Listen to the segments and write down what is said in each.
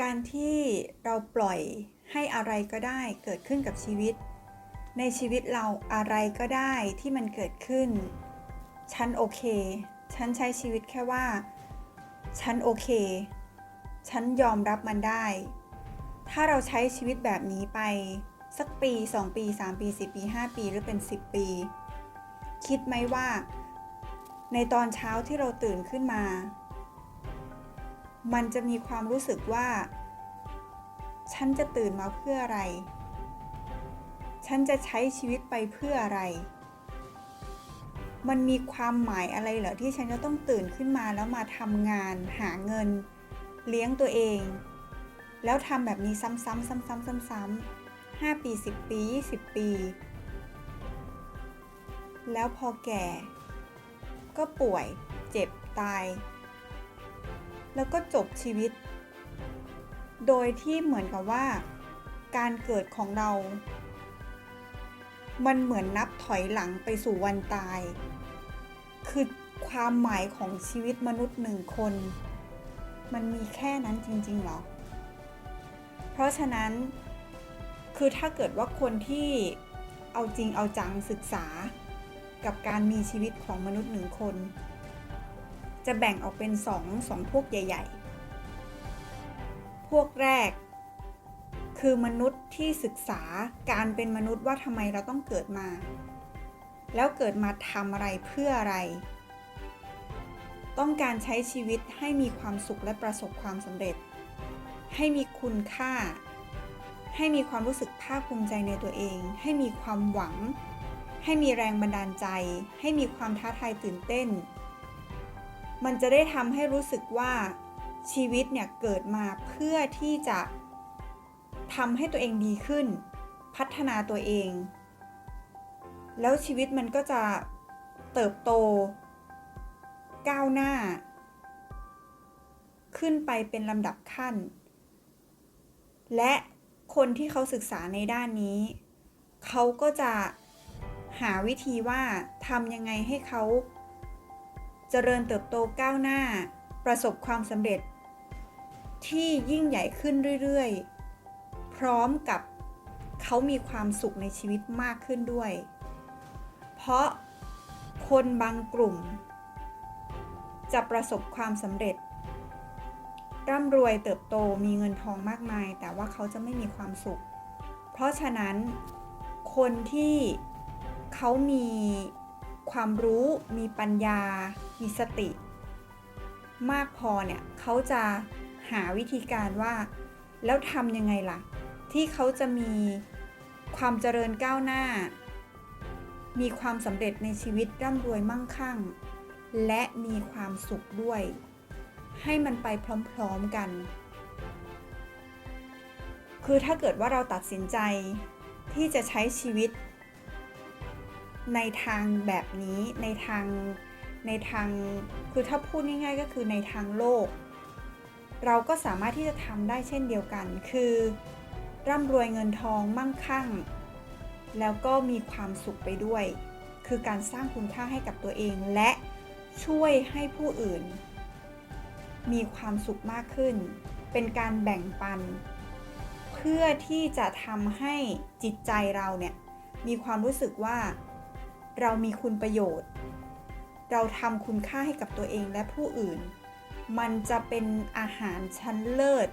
การที่เราปล่อยให้อะไรก็ได้เกิดขึ้นกับชีวิต ในชีวิตเราอะไรก็ได้ที่มันเกิดขึ้น ฉันโอเค ฉันใช้ชีวิตแค่ว่า ฉันโอเค ฉันยอมรับมันได้ ถ้าเราใช้ชีวิตแบบนี้ไปสักปี 2 ปี 3 ปี10ปี 5 ปีหรือเป็น 10 ปี คิดไหมว่า ในตอนเช้าที่เราตื่นขึ้นมา มันจะมีความรู้สึกว่า ฉันจะตื่นมาเพื่ออะไร ฉันจะใช้ชีวิตไปเพื่ออะไร มันมีความหมายอะไรเหรอที่ฉันจะต้องตื่นขึ้นมาแล้วมาทำงาน หาเงิน เลี้ยงตัวเอง แล้วทำแบบนี้ซ้ำๆซ้ำๆซ้ำๆ5ปี 10 ปี 20 ปี แล้วพอแก่ ก็ป่วย เจ็บ ตาย แล้วก็จบชีวิต โดยที่เหมือนกับว่า การเกิดของเรา มันเหมือนนับถอยหลังไปสู่วันตาย คือความหมายของชีวิตมนุษย์หนึ่งคน มันมีแค่นั้นจริงๆหรอ เพราะฉะนั้นคือถ้าเกิดว่าคนที่เอาจริงเอาจังศึกษากับการมีชีวิตของมนุษย์หนึ่งคน จะแบ่งออกเป็นสองสองพวกใหญ่ ๆ พวกแรก คือมนุษย์ที่ศึกษาการเป็นมนุษย์ว่าทำไมเราต้องเกิดมา แล้วเกิดมาทำอะไรเพื่ออะไร ต้องการใช้ชีวิตให้มีความสุขและประสบความสำเร็จ ให้มีคุณค่า ให้มีความรู้สึกภาคภูมิใจในตัวเอง ให้มีความหวัง ให้มีแรงบันดาลใจ ให้มีความท้าทายตื่นเต้น มันจะได้ทำให้รู้สึกว่าชีวิตเนี่ยเกิดมาเพื่อที่จะทำให้ตัวเองดีขึ้น พัฒนาตัวเอง แล้วชีวิตมันก็จะเติบโต ก้าวหน้า ขึ้นไปเป็นลำดับขั้น และคนที่เขาศึกษาในด้านนี้ เขาก็จะหาวิธีว่าทำยังไงให้เขา เจริญเติบโตก้าวหน้า ประสบความสำเร็จ ที่ยิ่งใหญ่ขึ้นเรื่อยๆ พร้อมกับเขามีความสุขในชีวิตมากขึ้นด้วย เพราะคนบางกลุ่ม จะประสบความสำเร็จ ร่ำรวยเติบโตมีเงินทองมากมาย แต่ว่าเขาจะไม่มีความสุข เพราะฉะนั้นคนที่เขามี ความรู้มีปัญญา มีสติ มากพอเนี่ยเขาจะหาวิธีการว่า แล้วทำยังไงล่ะ ที่เขาจะมีความเจริญก้าวหน้า มีความสำเร็จในชีวิตร่ำรวยมั่งคั่ง และมีความสุขด้วย ให้มันไปพร้อมๆกัน คือถ้าเกิดว่าเราตัดสินใจที่จะใช้ชีวิต ในทางแบบนี้ในทางในทางคือถ้าพูดง่าย ๆ ก็คือในทางโลก เราก็สามารถที่จะทำได้เช่นเดียวกัน คือร่ำรวยเงินทองมั่งคั่ง แล้วก็มีความสุขไปด้วย คือการสร้างคุณค่าให้กับตัวเองและช่วยให้ผู้อื่น มีความสุขมากขึ้น เป็นการแบ่งปัน เพื่อที่จะทำให้จิตใจเราเนี่ยมีความรู้สึกว่า เรามีคุณประโยชน์ เราทำคุณค่าให้กับตัวเองและผู้อื่น มันจะเป็นอาหารชั้นเลิศ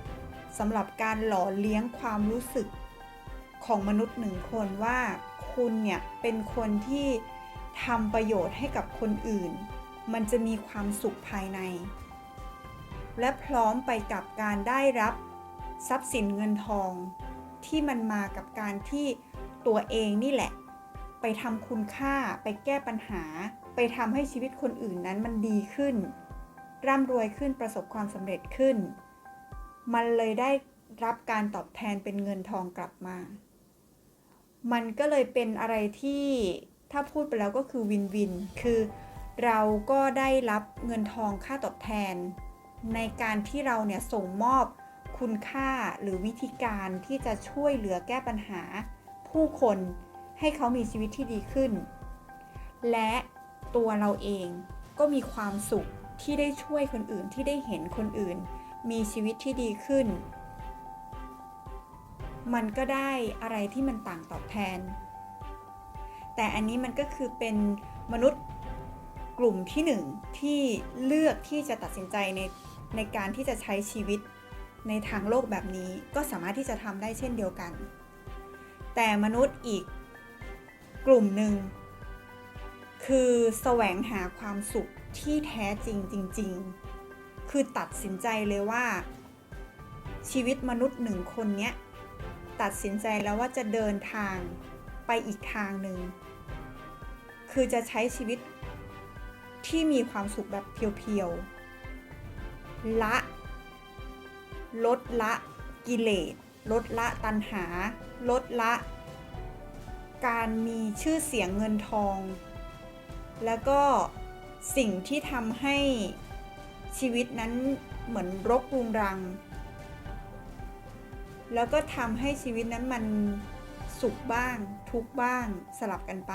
สำหรับการหล่อเลี้ยงความรู้สึกของมนุษย์หนึ่งคนว่าคุณเนี่ยเป็นคนที่ทำประโยชน์ให้กับคนอื่น มันจะมีความสุขภายใน และพร้อมไปกับการได้รับทรัพย์สินเงินทอง ที่มันมากับการที่ตัวเองนี่แหละ ไปทำคุณค่า ไปแก้ปัญหา ไปทำให้ชีวิตคนอื่นนั้นมันดีขึ้น ร่ำรวยขึ้นประสบความสำเร็จขึ้น มันเลยได้รับการตอบแทนเป็นเงินทองกลับมา มันก็เลยเป็นอะไรที่ถ้าพูดไปแล้วก็คือวินวิน คือเราก็ได้รับเงินทองค่าตอบแทน ในการที่เราเนี่ยส่งมอบคุณค่าหรือวิธีการที่จะช่วยเหลือแก้ปัญหาผู้คน ให้เขามีชีวิตที่ดีขึ้น และตัวเราเองก็มีความสุขที่ได้ช่วยคนอื่นที่ได้เห็นคนอื่น มีชีวิตที่ดีขึ้น มันก็ได้อะไรที่มันต่างตอบแทน แต่อันนี้มันก็คือเป็นมนุษย์กลุ่มที่หนึ่งที่เลือกที่จะตัดสินใจในในการที่จะใช้ชีวิตในทางโลกแบบนี้ก็สามารถที่จะทำได้เช่นเดียวกัน แต่มนุษย์อีก กลุ่มหนึ่งคือแสวงหาความสุขที่แท้จริงจริง ๆ คือตัดสินใจเลยว่า ชีวิตมนุษย์หนึ่งคนเนี้ยตัดสินใจแล้วว่าจะเดินทางไปอีกทางหนึ่ง คือจะใช้ชีวิตที่มีความสุขแบบเพียวๆ ละ ลดละกิเลส ลดละตัณหา ลดละ การมีชื่อเสียงเงินทอง แล้วก็สิ่งที่ทำให้ชีวิตนั้นเหมือนรกรุงรัง แล้วก็ทำให้ชีวิตนั้นมันสุขบ้าง ทุกบ้างสลับกันไป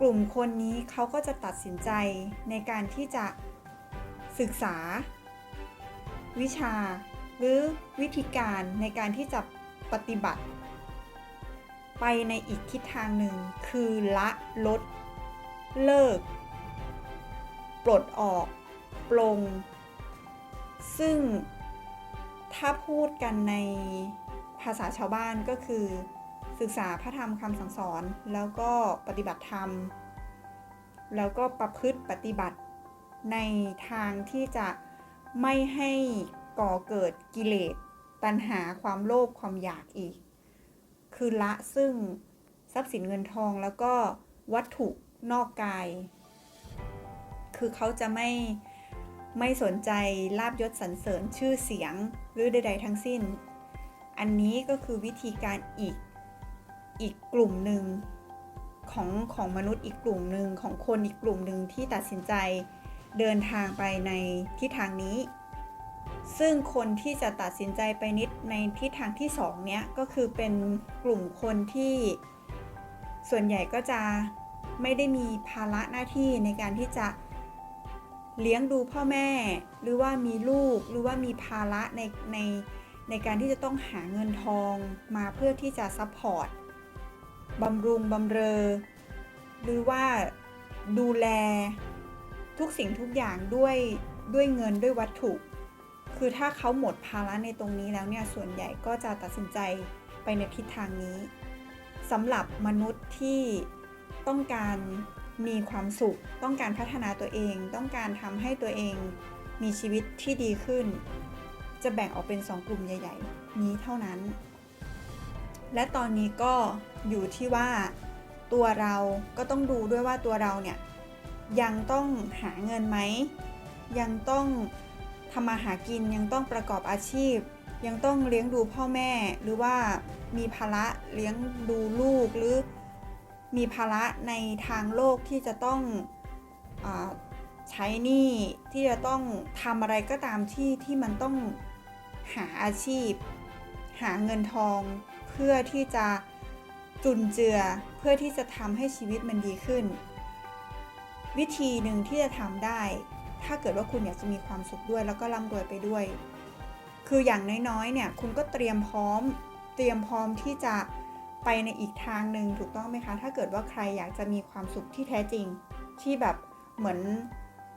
กลุ่มคนนี้เขาก็จะตัดสินใจในการที่จะศึกษา วิชา หรือวิธีการในการที่จะปฏิบัติ ไปในอีกทิศทางหนึ่ง คือละลด เลิก ปลดออก ปลง ซึ่งถ้าพูดกันในภาษาชาวบ้านก็คือ ศึกษาพระธรรมคำสั่งสอน แล้วก็ปฏิบัติธรรม แล้วก็ประพฤติปฏิบัติในทางที่จะไม่ให้ก่อเกิดกิเลส ตัณหาความโลภความอยากอีก คือละซึ่งทรัพย์สินเงินทองแล้วก็วัตถุนอกกาย คือเขาจะไม่ไม่สนใจลาบยศสรรเสริญชื่อเสียงหรือใด ๆ ทั้งสิ้น อันนี้ก็คือวิธีการอีกอีกกลุ่มหนึ่งของของมนุษย์อีกกลุ่มหนึ่งของคนอีกกลุ่มหนึ่งที่ตัดสินใจเดินทางไปในทิศทางนี้ ซึ่งคนที่จะตัดสินใจไปนิดในทิศทางที่สองเนี้ยก็คือเป็นกลุ่มคนที่ส่วนใหญ่ก็จะไม่ได้มีภาระหน้าที่ในการที่จะเลี้ยงดูพ่อแม่ หรือว่ามีลูกหรือว่ามีภาระในในในการที่จะต้องหาเงินทองมาเพื่อที่จะซัพพอร์ตบำรุงบำเรอ หรือว่าดูแลทุกสิ่งทุกอย่างด้วยด้วยเงินด้วยวัตถุ คือถ้าเขาหมดภาระในตรงนี้แล้วเนี่ยส่วนใหญ่ก็จะตัดสินใจไปในทิศทางนี้สำหรับมนุษย์ที่ต้องการมีความสุข ต้องการพัฒนาตัวเอง ต้องการทำให้ตัวเองมีชีวิตที่ดีขึ้น จะแบ่งออกเป็น 2 กลุ่มใหญ่ ๆ นี้เท่านั้น และตอนนี้ก็อยู่ที่ว่าตัวเราก็ต้องดูด้วยว่าตัวเราเนี่ยยังต้องหาเงินไหม ยังต้อง ทำมาหากินยังต้องประกอบอาชีพ ยังต้องเลี้ยงดูพ่อแม่ หรือว่ามีภาระเลี้ยงดูลูกหรือมีภาระในทางโลกที่จะต้องอใช้หนี้ที่จะต้องทำอะไรก็ตามที่ที่มันต้องหาอาชีพ หาเงินทอง เพื่อที่จะจุนเจือเพื่อที่จะทำให้ชีวิตมันดีขึ้น วิธีหนึ่งที่จะทำได้ ถ้าเกิดว่าคุณอยากจะมีความสุขด้วย แล้วก็ร่ำรวยไปด้วย คืออย่างน้อยๆ เนี่ย คุณก็เตรียมพร้อม เตรียมพร้อมที่จะไปในอีกทางหนึ่งถูกต้องไหมคะ ถ้าเกิดว่าใครอยากจะมีความสุขที่แท้จริง ที่แบบเหมือน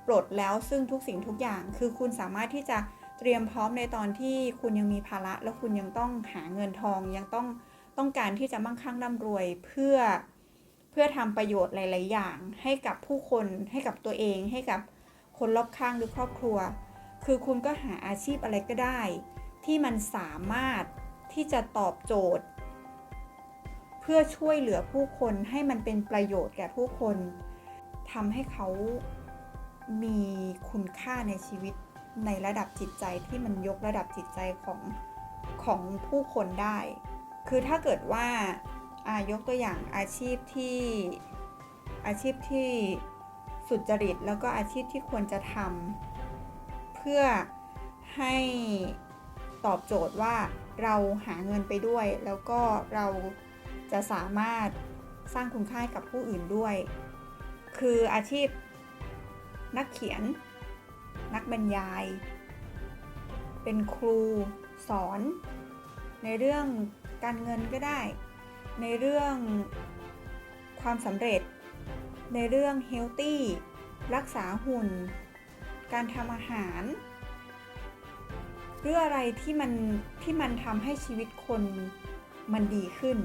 ปลดแล้วซึ่งทุกสิ่งทุกอย่าง คือคุณสามารถที่จะเตรียมพร้อมในตอนที่คุณยังมีภาระ แล้วคุณยังต้องหาเงินทองยังต้องต้องการที่จะมั่งคั่งร่ำรวยเพื่อเพื่อทำประโยชน์หลาย ๆ อย่าง ให้กับผู้คนให้กับตัวเองให้กับ คนรอบข้างหรือครอบครัว คือคุณก็หาอาชีพอะไรก็ได้ ที่มันสามารถที่จะตอบโจทย์ เพื่อช่วยเหลือผู้คนให้มันเป็นประโยชน์แก่ผู้คนทำให้เขามีคุณค่าในชีวิตในระดับจิตใจที่มันยกระดับจิตใจของของผู้คนได้ คือถ้าเกิดว่าอายกตัวอย่างอาชีพที่อาชีพที่ สุจริตแล้วก็อาชีพที่ควรจะทำเพื่อให้ตอบโจทย์ว่าเราหาเงินไปด้วย แล้วก็เราจะสามารถสร้างคุณค่าให้กับผู้อื่นด้วย คืออาชีพนักเขียน นักบรรยาย เป็นครูสอน ในเรื่องการเงินก็ได้ ในเรื่องความสำเร็จ ในเรื่องเฮลตี้รักษาหุ่น การทำอาหารหรืออะไรที่มันที่มันทำให้ชีวิตคนมันดีขึ้น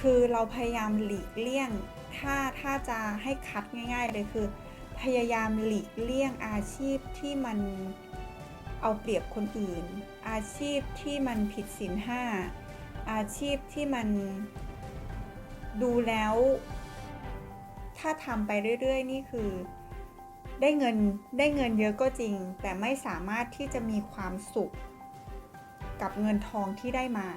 คือเราพยายามหลีกเลี่ยง ถ้าถ้าจะให้คัดง่าย ๆ เลยคือ พยายามหลีกเลี่ยงอาชีพที่มันเอาเปรียบคนอื่น อาชีพที่มันผิดศีลห้าอาชีพที่มันดูแล้ว ถ้าทำไปเรื่อยๆ นี่คือ ได้เงินได้เงินเยอะก็จริง แต่ไม่สามารถที่จะมีความสุข กับเงินทองที่ได้มา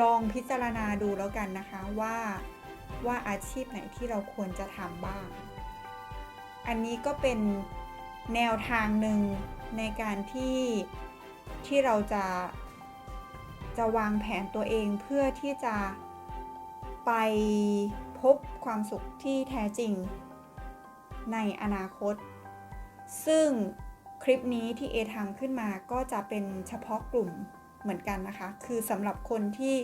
ลองพิจารณาดูแล้วกันนะคะว่าว่าอาชีพไหนที่เราควรจะทำบ้าง อันนี้ก็เป็นแนวทางหนึ่งในการที่ที่เราจะจะวางแผนตัวเองเพื่อที่จะไป บความสุขที่แท้จริง ในอนาคต ซึ่งคลิปนี้ที่เอทำขึ้นมาก็จะเป็นเฉพาะกลุ่มเหมือนกันนะคะ คือสำหรับคนที่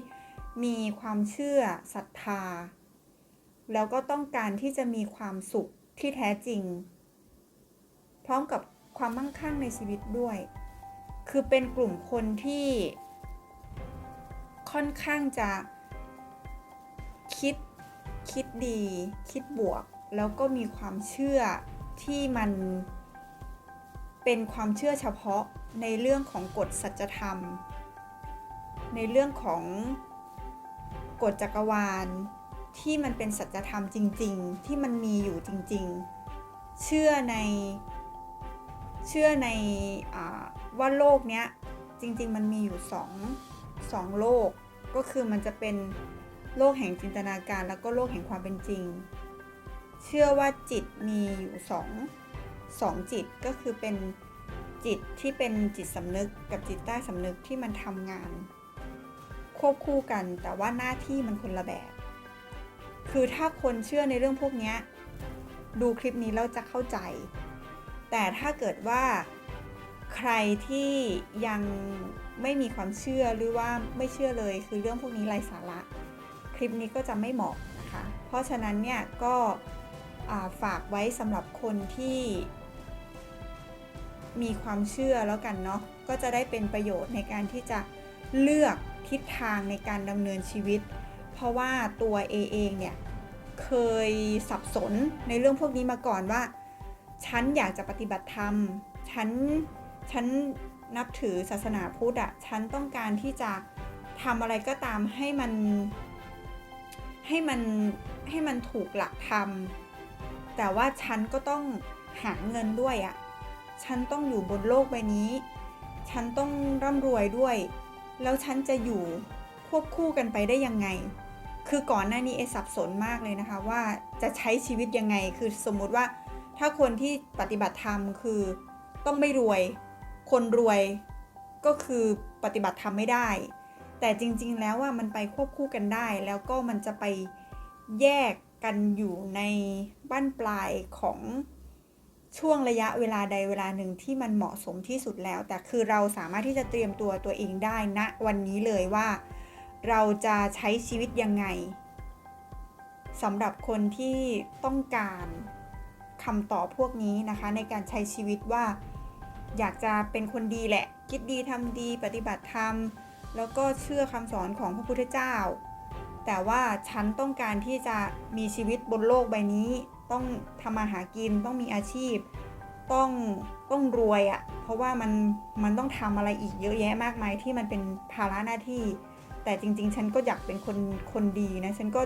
มีความเชื่อศรัทธา แล้วก็ต้องการที่จะมีความสุขที่แท้จริง พร้อมกับความมั่งคั่งในชีวิตด้วย คือเป็นกลุ่มคนที่ค่อนข้างจะ คิดดี คิดบวก แล้วก็มีความเชื่อที่มันเป็นความเชื่อเฉพาะในเรื่องของกฎสัจธรรม ในเรื่องของกฎจักรวาลที่มันเป็นสัจธรรมจริง ๆ ที่มันมีอยู่จริง ๆ เชื่อในเชื่อในว่าโลกเนี้ยจริง ๆ มันมีอยู่สองสองโลก ก็คือมันจะเป็น โลกแห่งจินตนาการแล้วก็โลกแห่งความเป็นจริง เชื่อว่าจิตมีอยู่สองสองจิตก็คือเป็นจิตที่เป็นจิตสำนึกกับจิตใต้สำนึกที่มันทำงาน ควบคู่กันแต่ว่าหน้าที่มันคนละแบบ คือถ้าคนเชื่อในเรื่องพวกนี้ดูคลิปนี้แล้วจะเข้าใจ แต่ถ้าเกิดว่าใครที่ยังไม่มีความเชื่อหรือว่าไม่เชื่อเลยคือเรื่องพวกนี้ไร้สาระ คลิปนี้ก็จะไม่เหมาะนะคะ เพราะฉะนั้นเนี่ยก็ฝากไว้สำหรับคนที่มีความเชื่อแล้วกันเนาะก็จะได้เป็นประโยชน์ในการที่จะเลือกทิศทางในการดำเนินชีวิต เพราะว่าตัวเอเองเนี่ยเคยสับสนในเรื่องพวกนี้มาก่อนว่า ฉันอยากจะปฏิบัติธรรม ฉันฉันนับถือศาสนาพุทธอะฉันต้องการที่จะทำอะไรก็ตามให้มัน ให้มันให้มันถูกหลักธรรม แต่ว่าฉันก็ต้องหาเงินด้วยอะฉันต้องอยู่บนโลกใบนี้ ฉันต้องร่ำรวยด้วย แล้วฉันจะอยู่ควบคู่กันไปได้ยังไง คือก่อนหน้านี้เอสับสนมากเลยนะคะว่าจะใช้ชีวิตยังไง คือสมมุติว่าถ้าคนที่ปฏิบัติธรรมคือต้องไม่รวย คนรวยก็คือปฏิบัติธรรมไม่ได้ แต่จริง ๆ แล้วว่ามันไปควบคู่กันได้ แล้วก็มันจะไปแยกกันอยู่ในบ้านปลายของช่วงระยะเวลาใดเวลาหนึ่งที่มันเหมาะสมที่สุดแล้ว แต่คือเราสามารถที่จะเตรียมตัวตัวเองได้ณนะวันนี้เลยว่า เราจะใช้ชีวิตยังไงสำหรับคนที่ต้องการคำตอบพวกนี้นะคะในการใช้ชีวิตว่า อยากจะเป็นคนดีแหละ คิดดีทำดีปฏิบัติธรรม แล้วก็เชื่อคำสอนของพระพุทธเจ้า แต่ว่าฉันต้องการที่จะมีชีวิตบนโลกใบนี้ ต้องทำมาหากินต้องมีอาชีพ ต้องต้องรวยอะ่ะเพราะว่ามันมันต้องทำอะไรอีกเยอะแยะมากมายที่มันเป็นภาระหน้าที่ แต่จริง ๆ ฉันก็อยากเป็นคนคนดีนะฉันก็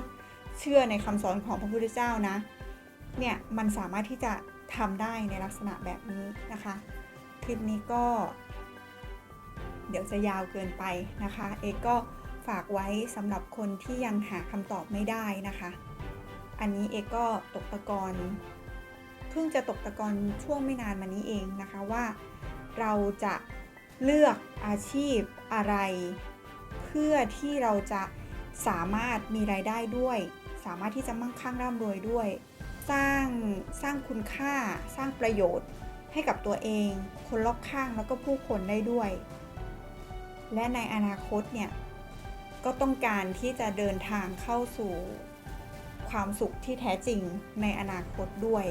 เชื่อในคำสอนของพระพุทธเจ้านะเนี่ยมันสามารถที่จะทำได้ในลักษณะแบบนี้นะคะ คลิปนี้ก็ เดี๋ยวจะยาวเกินไปนะคะ เอกก็ฝากไว้สำหรับคนที่ยังหาคำตอบไม่ได้นะคะ อันนี้เอกก็ตกตะกอนเพิ่งจะตกตะกอนช่วงไม่นานมานี้เองนะคะว่า เราจะเลือกอาชีพอะไร เพื่อที่เราจะสามารถมีรายได้ด้วย สามารถที่จะมั่งคั่งร่ำรวยด้วย สร้างสร้างคุณค่า สร้างประโยชน์ให้กับตัวเอง คนรอบข้างแล้วก็ผู้คนได้ด้วย และในอนาคตเนี่ยก็ต้องการที่จะเดินทางเข้าสู่ความสุขที่แท้จริงในอนาคตด้วย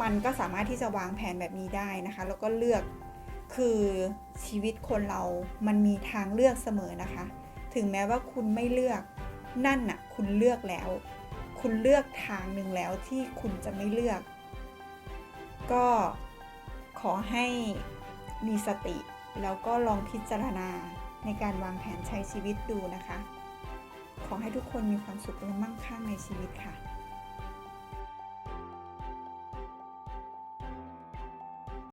มันก็สามารถที่จะวางแผนแบบนี้ได้นะคะ แล้วก็เลือกคือชีวิตคนเรามันมีทางเลือกเสมอนะคะ ถึงแม้ว่าคุณไม่เลือกนั่นน่ะคุณเลือกแล้ว คุณเลือกทางหนึ่งแล้วที่คุณจะไม่เลือก ก็ขอให้มีสติ แล้วก็ลองพิจารณาในการวางแผนใช้ชีวิตดูนะคะ ขอให้ทุกคนมีความสุขและมั่งคั่งในชีวิตค่ะ